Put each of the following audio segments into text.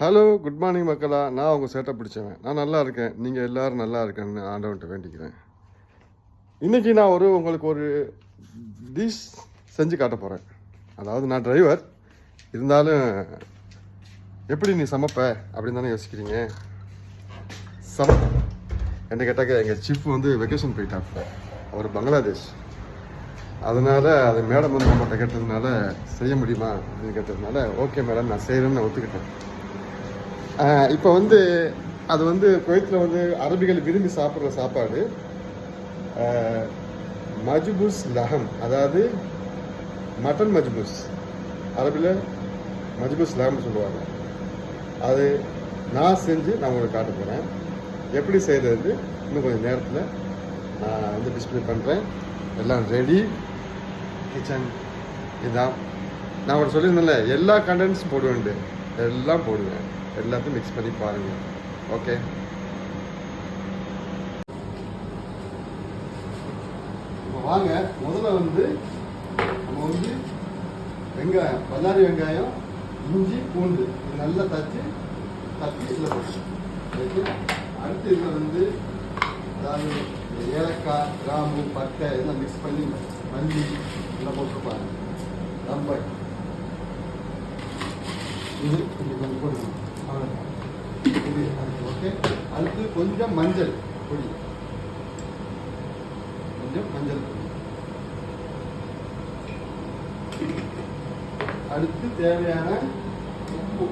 Hello good morning மக்களா. நான் உங்கள் சேட்டை பிடிச்சவன். நான் நல்லா இருக்கேன். நீங்கள் எல்லோரும் நல்லா இருக்கேன்னு ஆண்டவன்ட்ட வேண்டிக்கிறேன். இன்றைக்கி நான் ஒரு உங்களுக்கு ஒரு டிஷ் செஞ்சு காட்ட போகிறேன் அதாவது நான் டிரைவர் இருந்தாலும் எப்படி நீ சமைப்ப? அப்படின்னு தானே யோசிக்கிறீங்க. சம என்ன கேட்டாக்க எங்கள் சிஃப் வந்து வெக்கேஷன் போயிட்டாப்புல. அவர் பங்களாதேஷ். அதனால் அது மேடம் வந்து நம்மகிட்ட கேட்டதுனால செய்ய முடியுமா? அப்படின்னு கேட்டதுனால ஓகே மேடம் நான் செய்கிறேன்னு நான் ஒத்துக்கிட்டேன். இப்போ வந்து அது வந்து குவைத்தில் வந்து அரபிகள் விரும்பி சாப்பிட்ற சாப்பாடு. மஜ்பூஸ் லஹம் அதாவது மட்டன் மஜ்பூஸ். அரபியில் மஜ்பூஸ் லஹம் சொல்லுவாங்க. அது நான் செஞ்சு நான் உங்களுக்கு காட்ட போகிறேன் எப்படி செய்கிறது இன்னும் கொஞ்சம் நேரத்தில் நான் வந்து டிஸ்பிளே பண்ணுறேன் எல்லாம் ரெடி கிச்சன் இதுதான் நான் உங்களுக்கு சொல்லியிருந்தேன்ல எல்லா கண்டென்ட்ஸும் போடுவேன்ட்டு. எல்லாம் போடுங்க. எல்லாத்தையும் மிக்ஸ் பண்ணி பாருங்க. ஓகே இப்போ வாங்க. முதல்ல வந்து நம்ம வந்து வெங்காயம் பல்லாரி வெங்காயம் இஞ்சி பூண்டு இது நல்லா தச்சு தட்டி இதில் போட்டு ஓகே அடுத்து இதில் வந்து அதாவது ஏலக்காய் கிராம்பு பட்டை இதெல்லாம் மிக்ஸ் பண்ணி மல்லி இதெல்லாம் போட்டுருப்பாங்க. ரம்பாய் இது இப்படி கொஞ்சம் போடுங்க. அவ்வளோதான் இது அடுத்து ஓகே. அடுத்து கொஞ்சம் மஞ்சள் பொடி. கொஞ்சம் மஞ்சள் பொடி. அடுத்து தேவையான உப்பு.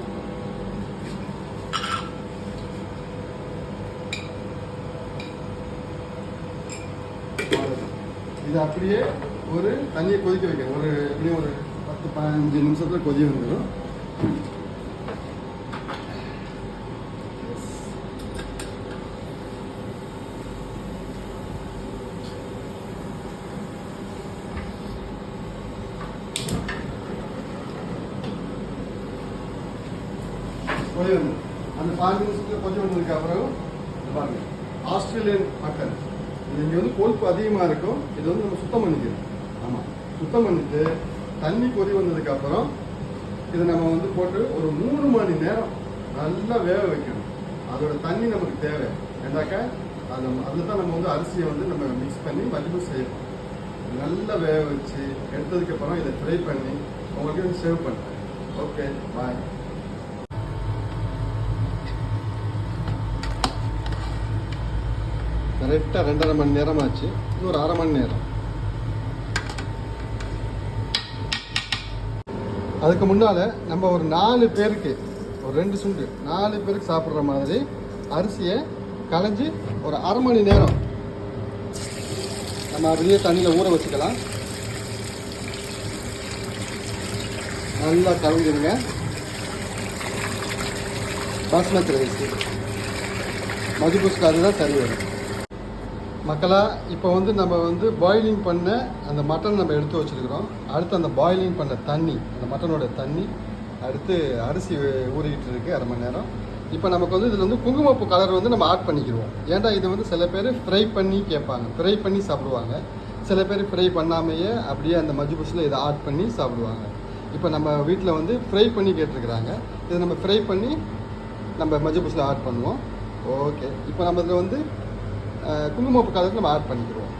இது அப்படியே ஒரு தண்ணியை கொதிக்க வைக்கணும் ஒரு எப்படியும் ஒரு பத்து பதினஞ்சு நிமிஷத்தில் கொதி வந்துடும் கொதி வந்தது அந்த பாஞ்சு நிமிஷத்துல கொதி வந்ததுக்கு அப்புறம் பாருங்க ஆஸ்திரேலியன் மட்டன் இது இங்கே வந்து கொழுப்பு அதிகமாக இருக்கும். இது வந்து நம்ம சுத்தம் பண்ணிக்கணும். ஆமாம் சுத்தம் பண்ணிட்டு தண்ணி கொதி வந்ததுக்கு அப்புறம் இதை நம்ம வந்து போட்டு ஒரு மூணு மணி நேரம் நல்லா வேக வைக்கணும். அதோட தண்ணி நமக்கு தேவை. ஏண்டாக்கா அது அதில் தான் நம்ம வந்து அரிசியை வந்து நம்ம மிக்ஸ் பண்ணி மதிப்பு செய்யணும் நல்லா வேக வச்சு எடுத்ததுக்கப்புறம் இதை ஃப்ரை பண்ணி உங்களுக்கு சேவ் பண்ணுறேன் ஓகே பாய் கரெக்டாக ரெண்டரை மணி நேரம் ஆச்சு இன்னொரு ஒரு அரை மணி நேரம். அதுக்கு முன்னால் நம்ம ஒரு நாலு பேருக்கு ஒரு ரெண்டு சுண்டு நாலு பேருக்கு சாப்பிட்ற மாதிரி அரிசியை களைஞ்சி ஒரு அரை மணி நேரம் நம்ம அப்படியே தண்ணியில் ஊற வச்சுக்கலாம். நல்லா கலந்துருங்க பாஸ்மதி ரைஸ். மதிபூஸ்க்கு அதுதான் சரி வரும் மக்களா இப்போ வந்து நம்ம வந்து பாயிலிங் பண்ண அந்த மட்டன் நம்ம எடுத்து வச்சிருக்கிறோம். அடுத்து அந்த பாயிலிங் பண்ண தண்ணி அந்த மட்டனோட தண்ணி அடுத்து அரிசி ஊறிக்கிட்டு இருக்குது அரை மணி நேரம். இப்போ நமக்கு வந்து இதில் வந்து குங்குமப்பூ கலர் வந்து நம்ம ஆட் பண்ணிக்கிடுவோம். ஏன்டா இது வந்து சில பேர் ஃப்ரை பண்ணி கேட்பாங்க. ஃப்ரை பண்ணி சாப்பிடுவாங்க. சில பேர் ஃப்ரை பண்ணாமையே அப்படியே அந்த மஜ்பூஸில் இதை ஆட் பண்ணி சாப்பிடுவாங்க. இப்போ நம்ம வீட்டில் வந்து ஃப்ரை பண்ணி கேட்டிருக்கிறாங்க. இதை நம்ம ஃப்ரை பண்ணி நம்ம மஜ்பூஸில் ஆட் பண்ணுவோம். ஓகே இப்போ நம்ம இதில் வந்து குங்குமப்பூ கலருக்கு நம்ம ஆட் பண்ணிக்கிடுவோம்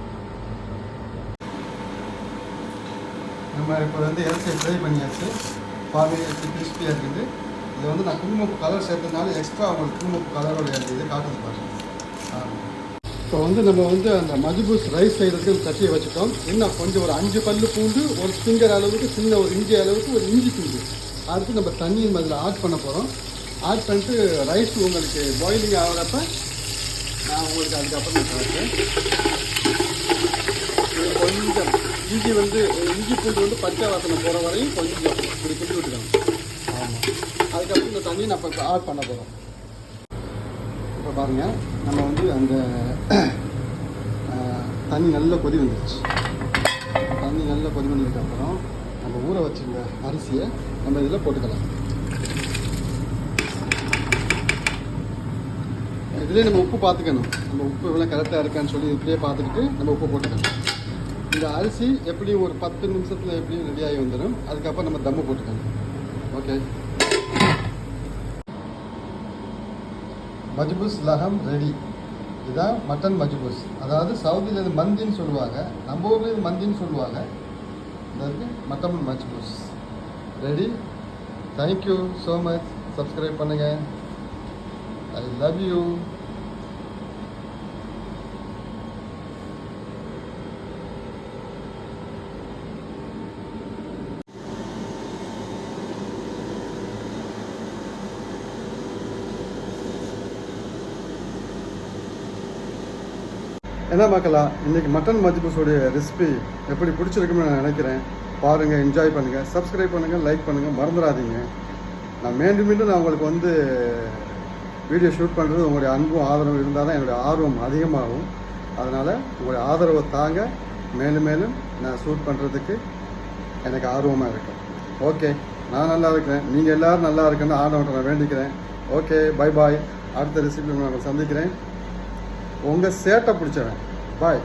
நம்ம இப்போ வந்து இறச்சி ஃப்ரை பண்ணியாச்சு? பாருங்க கிறிஸ்பியாக இருக்குது. இது வந்து நான் குங்குமப்பூ கலர் சேர்த்ததுனால எக்ஸ்ட்ரா உங்களுக்கு குங்குமப்பூ கலரோட இது காட்டுது பாருங்க. ஆமாம். இப்போ வந்து நம்ம வந்து அந்த மஜ்பூஸ் ரைஸ் செய்கிறதுக்கு தட்டியை வச்சுட்டோம். இன்னும் கொஞ்சம் ஒரு அஞ்சு பல்லு பூண்டு ஒரு ஃபிங்கர் அளவுக்கு சின்ன ஒரு இஞ்சி அளவுக்கு ஒரு இஞ்சி துண்டு அடுத்து நம்ம தண்ணி அதில் ஆட் பண்ண போகிறோம் ஆட் பண்ணிட்டு ரைஸ் உங்களுக்கு பாயிலிங் ஆகிறப்ப நான் உங்களுக்கு அதுக்கப்புறம் காட்டுறேன். கொஞ்சம் இஞ்சி வந்து இஞ்சி பூண்டு வந்து பச்சை வாசனை போகிற வரையும் கொஞ்சம் இப்படி கிண்டி விட்டுக்கணும். ஆமாம் அதுக்கப்புறம் இந்த தண்ணியை நம்ம இப்போ ஆட் பண்ண போகிறோம் இப்போ பாருங்கள் நம்ம வந்து அந்த தண்ணி நல்ல கொதி வந்துருச்சு. தண்ணி நல்ல கொதி வந்ததுக்கப்புறம் நம்ம ஊற வச்சிருந்த அரிசியை நம்ம இதில் போட்டுக்கலாம். இதிலே நம்ம உப்பு பார்த்துக்கணும். நம்ம உப்பு எவ்வளோ கரெக்டாக இருக்கான்னு சொல்லி இப்படியே பார்த்துக்கிட்டு நம்ம உப்பு போட்டுக்கணும். இந்த அரிசி எப்படியும் ஒரு பத்து நிமிஷத்தில் எப்படியும் ரெடியாகி வந்துடும் அதுக்கப்புறம் நம்ம தம்மு போட்டுக்கணும். ஓகே மஜ்பூஸ் லஹம் ரெடி இதுதான் மட்டன் மஜ்பூஸ். அதாவது சவுதியில் இது மந்தின்னு சொல்லுவாங்க. நம்ம ஊரில் இது மந்தின்னு சொல்லுவாங்க. இந்த mutton machboos. Ready thank you so much subscribe பண்ணுங்கள் ஐ லவ் யூ என்ன மக்களா இன்னைக்கு மட்டன் மஜ்பூஸோடைய ரெசிபி எப்படி பிடிச்சிருக்குன்னு நான் நினைக்கிறேன். பாருங்கள் என்ஜாய் பண்ணுங்கள் சப்ஸ்கிரைப் பண்ணுங்கள் லைக் பண்ணுங்கள் மறந்துடாதீங்க. நான் மீண்டும் மீண்டும் நான் உங்களுக்கு வந்து வீடியோ ஷூட் பண்ணுறது உங்களுடைய அன்பும் ஆதரவும் இருந்தால் தான் என்னுடைய ஆர்வம் அதிகமாகும். அதனால் உங்களுடைய ஆதரவை தாங்க மேலும் மேலும் நான் ஷூட் பண்ணுறதுக்கு எனக்கு ஆர்வமாக இருக்கும் ஓகே நான் நல்லா இருக்கிறேன். நீங்கள் எல்லோரும் நல்லா இருக்குன்னு ஆர்வம் நான் வேண்டிக்கிறேன். ஓகே பை பாய் அடுத்த ரெசிபி நான் சந்திக்கிறேன். உங்கள் சேட்டை பிடிச்சவன். பாய்